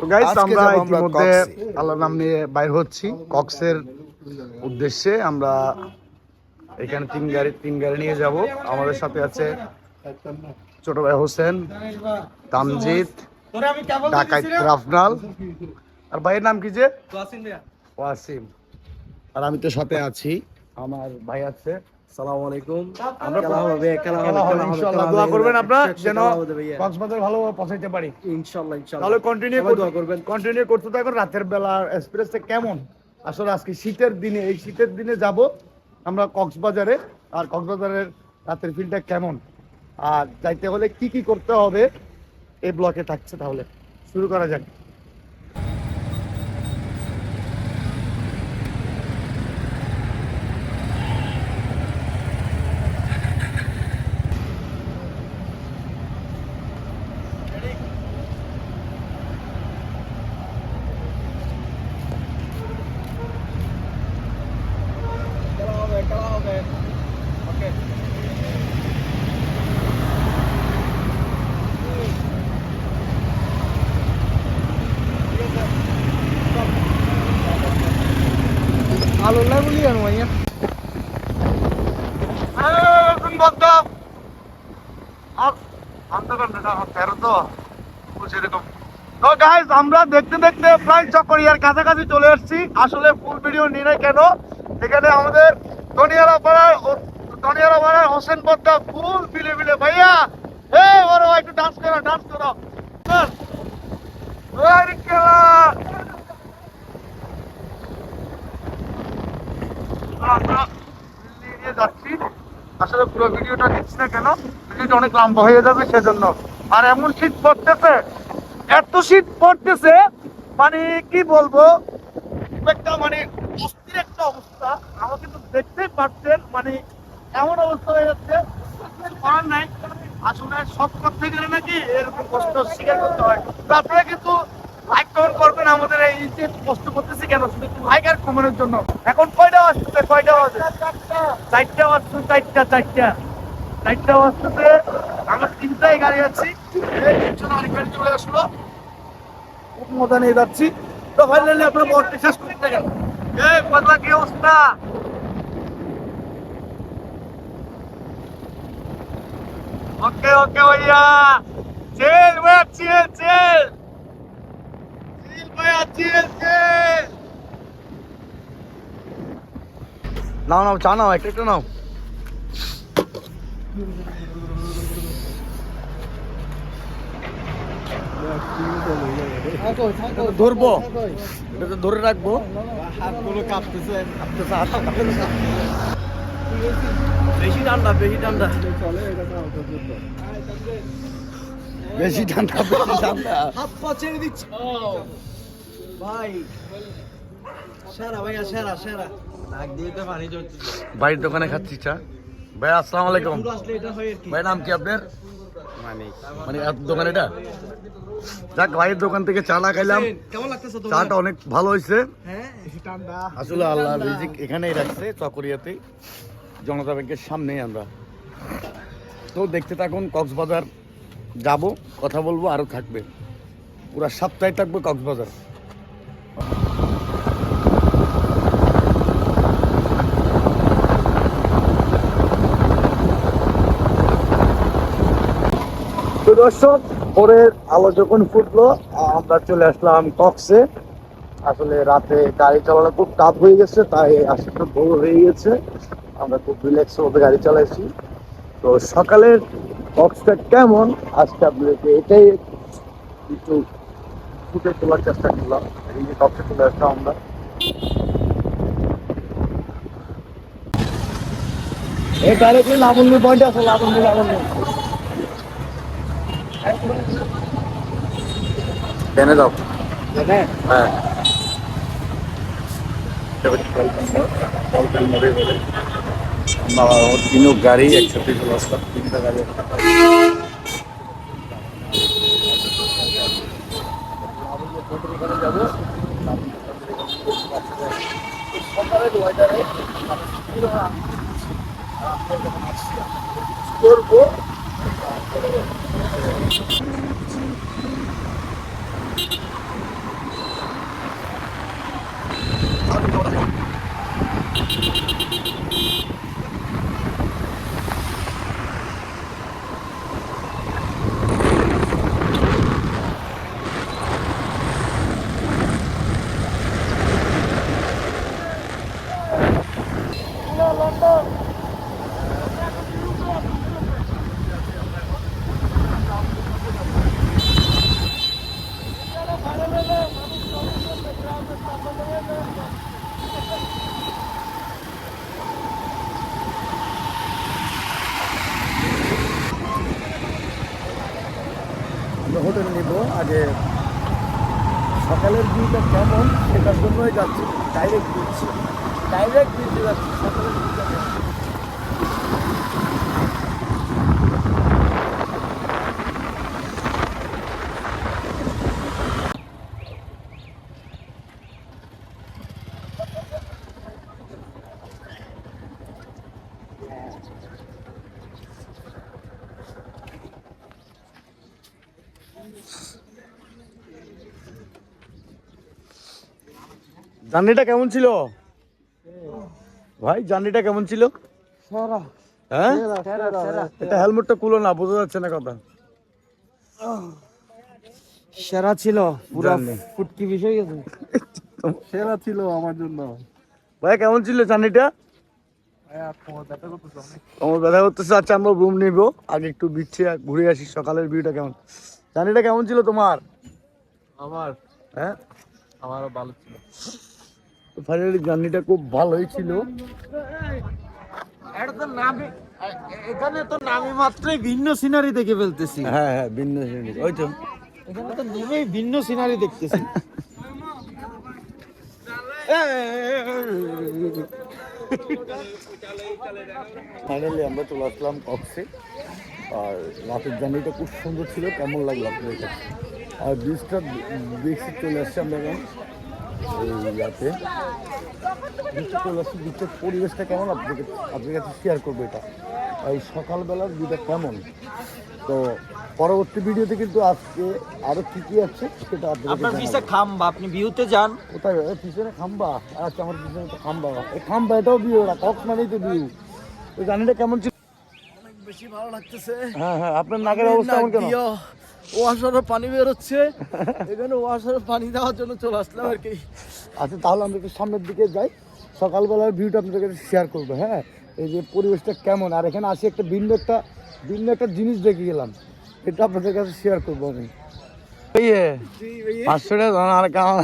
তো গাইস আমরা ইতিমধ্যে আল্লাহর নাম নিয়ে বাইর হচ্ছি। কক্সের উদ্দেশ্যে আমরা এখানে তিন গাড়ি তিন গাড়ি নিয়ে যাব। আমাদের সাথে আছে ছোট ভাই হোসেন ডাকাইত রাফনাল। আর ভাইয়ের নাম কি যে? ওয়াসিম। আর আমি তো সাথে আছি। আমার ভাই আছে সালাম আলাইকুম। আমরা খেলা হবে খেলা হবে খেলা হবে, খেলা হবে, ইনশাআল্লাহ দোয়া করবেন আপনারা একশো একশো যেন খেলা হবে। ভাইয়া। কক্সবাজার ভালোভাবে পৌঁছাইতে পারি। ইনশাআল্লাহ ইনশাআল্লাহ তাহলে কন্টিনিউ দোয়া করবেন। কন্টিনিউ করতে থাকুন রাতের বেলা এক্সপ্রেসটা কেমন? আসলে আজকে শীতের দিনে এই শীতের দিনে যাব আমরা কক্সবাজারে আর কক্সবাজারের রাতের ফিল্ডটা কেমন? আর যাইতে হলে কি কি করতে হবে? এই ব্লকে থাকছে তাহলে। শুরু করা যাক। না বলি আর মাইয়া আমরা দেখতে দেখতে প্রায় চকরিয়ার কাছাকাছি চলে এসেছি। আসলে ফুল ভিডিও নিয়ে নাই কেন? এখানে আমাদের ধনিয়ারা পাড়ার ধনিয়ারা পাড়ার হোসেন পদ্মা ফুল বিলে বিলে ভাইয়া হে বড় একটু ডান্স করো ডান্স করো চল। ওরে খেলা মানে মানে মানে এমন অবস্থা হয়ে যাচ্ছে। করার নাই আসলে সব করতে গেলে নাকি এরকম কষ্ট করতে হয়। আপনারা কিন্তু লাইক করবেন আমাদের এই যে কষ্ট করতেছি কেন? শুধু লাইক আর কমেন্টের জন্য। এখন কয়টা বাজে? চারটা আসছে চারটা চারটা। চারটা আসতেছে আমরা তিনটায় গাড়ি আছি। এই গাড়ি চলে আসলো। খুব মজা নিয়ে যাচ্ছি। তো ফাইনালি আপনার বরটি শেষ করতে গেল? এই পাতলা কি অবস্থা? ওকে ওকে ভাইয়া। চিল ভাইয়া চিল চিল চিল ভাইয়া চিল চিল নাও নাও চা নাও একটা একটা নাও। ধরবো। এটা তো ধরে রাখব। হাতগুলো কাঁপতেছে আপনার হাত। কাঁপতেছে বেশি ঠান্ডা বেশি ঠান্ডা। বেশি ঠান্ডা বেশি ঠান্ডা। হাত পা ছেড়ে দিচ্ছে। ভাই। সেরা ভাইয়া সেরা সেরা। নাক দিয়ে তো পানি চলছে ভাইয়ের দোকানে খাচ্ছি চা। ভাই আসসালামু আলাইকুম। ভাই নাম কি আপনার? মানে দোকান এটা? যাক ভাইয়ের দোকান থেকে চা না খাইলাম। কেমন লাগতেছে তোমার চাটা অনেক ভালো হয়েছে। হ্যাঁ? আসলে আল্লাহ রিজিক এখানেই রাখছে চকরিয়াতেই জনতা ব্যাংকের সামনেই আমরা। তো দেখতে থাকুন কক্সবাজার যাব কথা বলব আরও থাকবে। পুরা সপ্তাহে থাকবে কক্সবাজার। তো দর্শক ভোরের আলো যখন ফুটলো আমরা চলে আসলাম কক্সে। আসলে রাতে গাড়ি চালানো খুব টাফ হয়ে গেছে, তাই আসলে ভোর হয়ে গেছে। আমরা খুব রিল্যাক্স ভাবে গাড়ি চালাইছি। তো সকালের কক্সটা কেমন? আজকে আপনাদেরকে এটাই একটু ফুটে তোলার চেষ্টা করলাম। এই যে কক্সে চলে আসলাম আমরা। এই ডাইরেক্টলি লাবণ্য পয়েন্ট আছে, লাবণ্য লাবণ্য। টেনে দাও হ্যাঁ আমরা গাড়ি একসাথে চলে আসলাম তিনটা গাড়ি করব Thank you. আগে সকালের ভিউটা কেমন? সেটার জন্যই যাচ্ছি। ডাইরেক্ট দিচ্ছি। ডাইরেক্ট দিতে যাচ্ছি। সকালের ভিউটা কেমন? জার্নিটা কেমন ছিল? ভাই জার্নিটা কেমন ছিল? হ্যাঁ? এটা হেলমেটটা খুলো না বোঝা যাচ্ছে না কথা। সেরা ছিল পুরো ফুটকি বিষয় গেছে। সেরা ছিল আমার জন্য। ভাই কেমন ছিল জার্নিটা? আমার ব্যথা করতেছে আচ্ছা আমরা রুম নিব। আগে একটু বিচ্ছে ঘুরে আসি সকালের ভিউটা কেমন? জার্নিটা কেমন ছিল তোমার? আমার। হ্যাঁ? আমারও ভালো ছিল। ফাইনালি জার্নিটা খুব ভালোই ছিল। এখানে তো নামে মাত্রই ভিন্ন সিনারি দেখে ফেলতেছি। হ্যাঁ হ্যাঁ ভিন্ন শ্রেণির। ওই তো। এখানে তো নেমেই ভিন্ন সিনারি দেখতেছি। ফাইনালি আমরা চলে আসলাম কক্সে আর রাতের জার্নিটা খুব সুন্দর ছিল কেমন লাগল আপনাদের কাছে? আর ব্রিজটা ব্রিজে চলে আসছে আমরা ইয়াতে। পরিবেশটা কেমন আপনাদের আপনাদের কাছে শেয়ার করব এটা। এই সকালবেলার ভিউটা কেমন? তো পরবর্তী ভিডিওতে কিন্তু আজকে আরও কি কি আছে সেটা আপনার পিছে খাম্বা আপনি ভিউতে যান। কোথায়? পিছনে খাম্বা? আচ্ছা আমার পিছনে তো খাম্বা। এই খাম্বা এটাও ভিউ না কক্স মানেই তো ভিউ তো জানিটা কেমন ছিল? বেশি ভালো লাগতেছে। হ্যাঁ হ্যাঁ আপনার নাকের অবস্থা কেন ওয়াশারের পানি বের হচ্ছে এখানে ওয়াশারের পানি দেওয়ার জন্য চলে আসলাম আর কি। আচ্ছা তাহলে আমরা একটু সামনের দিকে যাই। সকালবেলার ভিউটা আপনাদের কাছে শেয়ার করব হ্যাঁ? এই যে পরিবেশটা কেমন? আর এখানে আসি একটা ভিন্ন একটা ভিন্ন একটা জিনিস দেখে গেলাম। এটা আপনাদের কাছে শেয়ার করব আমি। ইয়ে পাঁচশো টাকা আর কেমন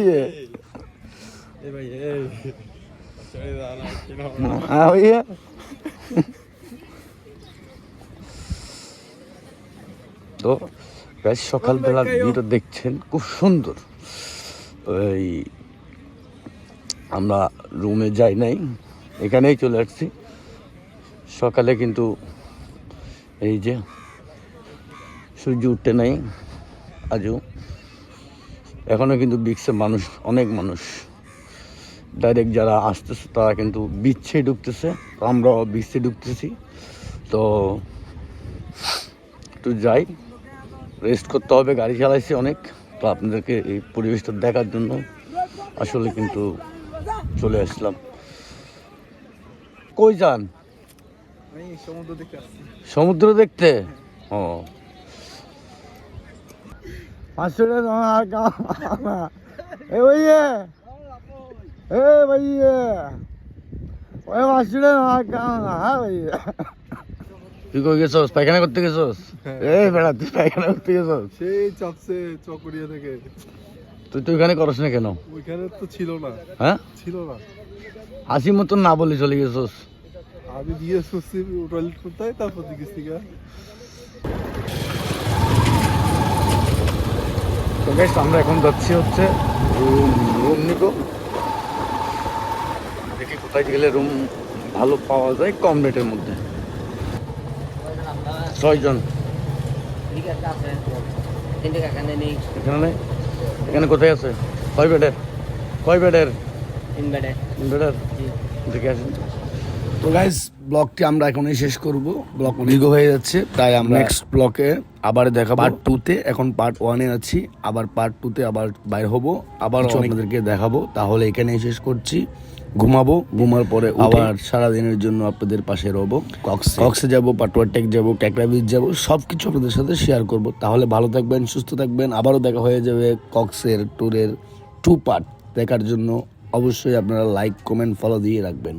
ইয়ে হ্যাঁ ভাইয়া তো বেশ সকালবেলার ভিউটা দেখছেন খুব সুন্দর। ওই আমরা রুমে যাই নাই এখানেই চলে আসছি। সকালে কিন্তু এই যে সূর্য উঠতে নাই আজও। এখনও কিন্তু বিক্সে মানুষ অনেক মানুষ। ডাইরেক্ট যারা আসতেছে তারা কিন্তু বিচ্ছে ঢুকতেছে আমরাও বিচ্ছে ঢুকতেছি। তো একটু যাই। রেস্ট করতে হবে গাড়ি চালাইছি অনেক। তো আপনাদেরকে এই পরিবেশটা দেখার জন্য আসলে কিন্তু চলে আসলাম। কই যান? সমুদ্র দেখতে ও। পাঁচশো টাকা এ ভাইয়া। এ ভাইয়া। ওই পাঁচশো টাকা হ্যাঁ ভাইয়া। তুই কই গেছস? পায়খানা করতে গেছস? এ বেড়া তুই পায়খানা করতে গেছস? সেই চাপছে চকরিয়া থেকে। তুই তো ওইখানে করস না কেন? ওইখানে তো ছিল না। হ্যাঁ? ছিল না। হাসি মতন না বলে চলে গেছস? আমি দিয়ে করছি টয়লেট করতে তারপর দিকে থেকে তো বেশ আমরা এখন যাচ্ছি হচ্ছে রুম নিব দেখি কোথায় গেলে রুম ভালো পাওয়া যায় কম রেটের মধ্যে। ছয়জন। এখানে নেই? এখানে কোথায় আছে? কয় বেডের? কয় বেডের? তিন বেডে তিন বেডের? দেখে আসেন। তো গাইস ব্লগটি আমরা এখনই শেষ করব। ব্লগ দীর্ঘ হয়ে যাচ্ছে তাই আমরা নেক্সট ব্লকে আবার দেখাবো। পার্ট টুতে এখন পার্ট ওয়ানে আছি আবার পার্ট টুতে আবার বাইর হব। আবার আপনাদেরকে দেখাবো। তাহলে এখানেই শেষ করছি। ঘুমাবো ঘুমার পরে আবার সারাদিনের জন্য আপনাদের পাশে রবো। কক্স। কক্সে যাব পাটুয়া টেক যাব ক্যাকড়া বিচ যাব সব কিছু আপনাদের সাথে শেয়ার করব। তাহলে ভালো থাকবেন সুস্থ থাকবেন। আবারও দেখা হয়ে যাবে কক্সের ট্যুরের টু পার্ট দেখার জন্য। অবশ্যই আপনারা লাইক কমেন্ট ফলো দিয়ে রাখবেন।